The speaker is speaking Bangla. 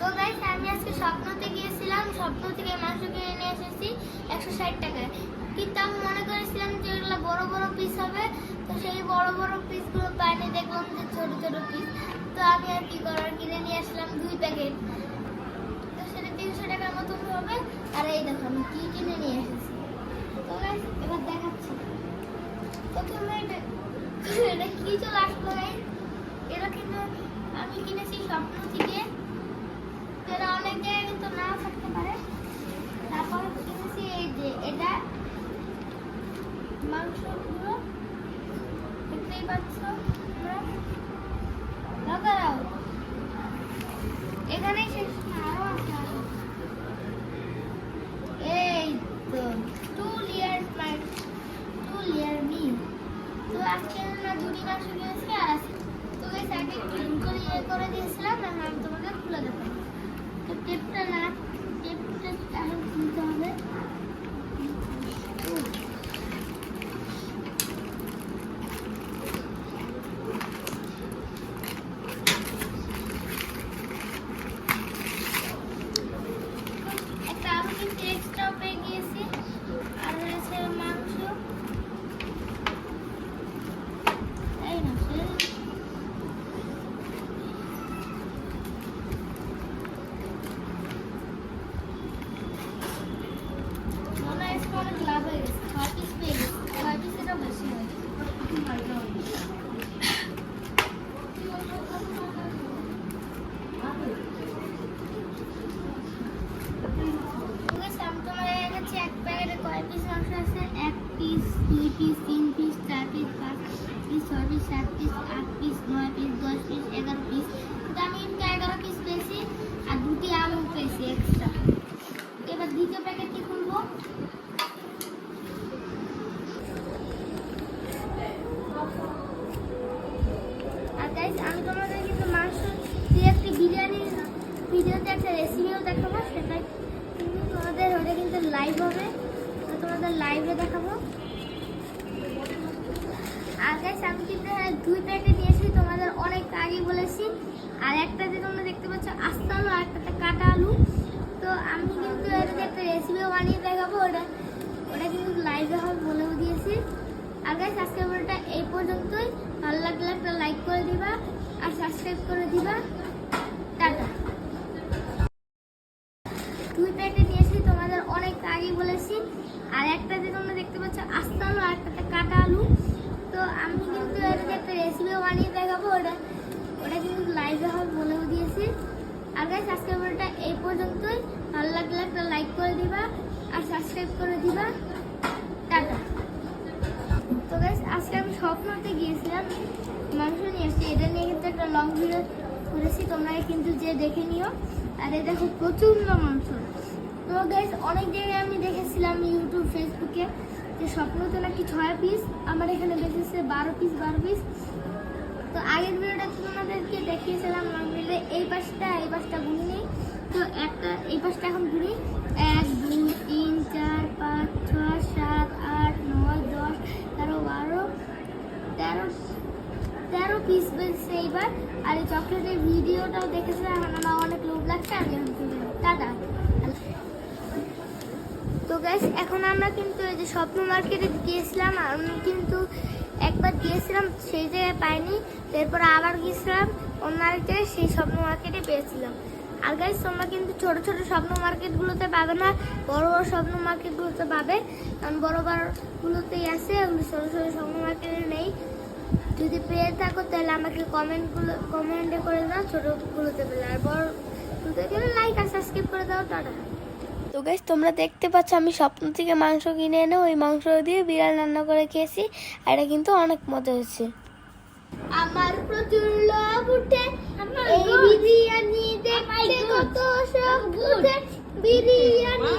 তো গাইস আমি আজকে স্বপ্নতে গিয়েছিলাম। স্বপ্ন থেকে মাংস কিনে নিয়ে এসেছি একশো ষাট টাকায়। কিন্তু আমি মনে করেছিলাম যে এগুলো বড় বড় পিস হবে। তো সেই বড় বড় পিসগুলো পাইনি দেখলাম যে ছোট ছোট পিস তো আমি আর কি করার? কিনে নিয়ে আসলাম দুই প্যাকেট তো সেটা তিনশো টাকার মতন হবে। আর এই দেখো, আমি কি কিনে নিয়ে এসেছি। তো গাইস এবার দেখাচ্ছি। প্রথমে এটা এটা কি চলে আসলো গাইস এটা কিন্তু আমি কিনেছি স্বপ্ন থেকে। এটা অনেক জায়গায় কিন্তু নাও থাকতে পারে তারপর কিনেছি এই যে এটা, মাংসগুলো দেখতেই পাচ্ছ তোমরা। লাগাও। এখানেই শেষ না আরও আছে আরও। এই তো two layer plant two layer me তো আজকে না দুটি মাংস কিনেছি আর আজকে তো গাইস আগে ক্লিন করে ইয়ে করে দিয়েছিলাম এখন আমি তোমাদের খুলে দেবো তো টেপটা না টেপটা এখন খুলতে হবে একটা আলু কিন্তু এক্সট্রা পেয়ে গিয়েছি আর রয়েছে মাংস এই না সে মনে হয় আজকে অনেক লাভ হয়ে গেছে ছয় পিস পেয়ে গেছি ছয় পিসেরও বেশি হয়ে ঠিক আছে আমি তোমার কাছে এক প্যাকেটে কয় পিস মাংস আছে এক পিস দুই পিস, তিন পিস, চার পিস, পাঁচ পিস ছয় পিস, সাত পিস, আট পিস, নয় পিস, দশ পিস, এগারো পিস। কিন্তু আমি এগারো পিস পেয়েছি, আর দুটি আলু পেয়েছি এক্সট্রা এবার দ্বিতীয় প্যাকেটটি খুলবো? আর গাইস আমি তোমাদের কিন্তু মাংস দিয়ে একটি বিরিয়ানি ভিডিওতে একটা রেসিপিও দেখাবো সেটা কিন্তু তোমাদের ওটা কিন্তু লাইভ হবে। তোমাদের লাইভে দেখাবো। আর গাইস আমি কিন্তু এখানে দুই প্যাকেট নিয়েছি, তোমাদের অনেক আগেই বলেছি। আর একটাতে তোমরা দেখতে পাচ্ছ, আস্ত আলু, আর একটাতে কাটা আলু। তো আমি কিন্তু একটা রেসিপিও বানিয়ে দেখাবো, ওটা ওটা কিন্তু লাইভে হবে বলেও দিয়েছি। আর গাইস আজকের ভিডিওটা এই পর্যন্তই। ভালো লাগলে একটা লাইক করে দিবা, আর সাবস্ক্রাইব করে দিবা। টাটা। দুই প্যাকেট আগেই বলেছি। আর একটা যে তোমরা দেখতে পাচ্ছ আস্ত আলু আর একটাতে কাটা আলু। তো আমি কিন্তু একটা রেসিপিও বানিয়ে দেখাবো, ওটা ওটা কিন্তু লাইভে হবে বলেও দিয়েছি। আর গাইস আজকের ভিডিওটা এই পর্যন্তই। ভালো লাগলে একটা লাইক করে দিবা আর সাবস্ক্রাইব করে দিবা। টাটা। তো গাইস আজকে আমি স্বপ্নতে গিয়েছিলাম। মাংস নিয়ে এসেছি। এটা নিয়ে কিন্তু একটা লং ভিডিও করেছি। তোমরা কিন্তু যে দেখে নিও। আর এই দেখো প্রচণ্ড মাংস। তো গাইস অনেক জায়গায় আমি দেখেছিলাম ইউটিউব ফেসবুকে যে স্বপ্নতে নাকি ছয় পিস আমার এখানে বেঁচেছে বারো পিস বারো পিস তো আগের ভিডিওটা তোমাদেরকে দেখিয়েছিলাম লং এই পাশটা এই পাশটা গুনি নেই। তো একটা, এই পাশটা এখন গুনি এক, দুই, তিন, চার, পাঁচ, ছয়, সাত, আট, নয়, দশ, তেরো, বারো, তেরো তেরো পিস বেজছে এইবার। আর এই চকলেটের ভিডিওটাও দেখেছিলাম, আমার অনেক লোভ লাগছে, আমি এখন গ্যাস এখন আমরা কিন্তু এই যে স্বপ্ন মার্কেটে গিয়েছিলাম, আমি কিন্তু একবার গিয়েছিলাম, সেই জায়গায় পাইনি। তারপর আবার গিয়েছিলাম, অন্য আরেক জায়গায় সেই স্বপ্ন মার্কেটে পেয়েছিলাম। আর গাইজ তোমরা কিন্তু ছোট ছোট স্বপ্ন মার্কেটগুলোতে পাবে না, বড় বড় স্বপ্ন মার্কেটগুলোতে পাবে। কারণ বড় বড়গুলোতেই আছে ওগুলো ছোট ছোট স্বপ্ন মার্কেটে নেই। যদি পেয়ে থাকো, তাহলে আমাকে কমেন্টগুলো কমেন্টে করে দাও ছোটোগুলোতে পেলে। আর বড়গুলোতে গেলে লাইক আর সাবস্ক্রাইব করে দাও, টাটা। তো গাছ তোমরা দেখতে পাচ্ছ আমি স্বপ্ন থেকে মাংস কিনে এনে ওই মাংস দিয়ে বিড়াল রান্না করে খেয়েছি আর এটা কিন্তু অনেক মজা হয়েছে। আমার প্রচুর লোভ উঠে এই বিরিয়ানি দেখতে কত সব উঠে বিরিয়ানি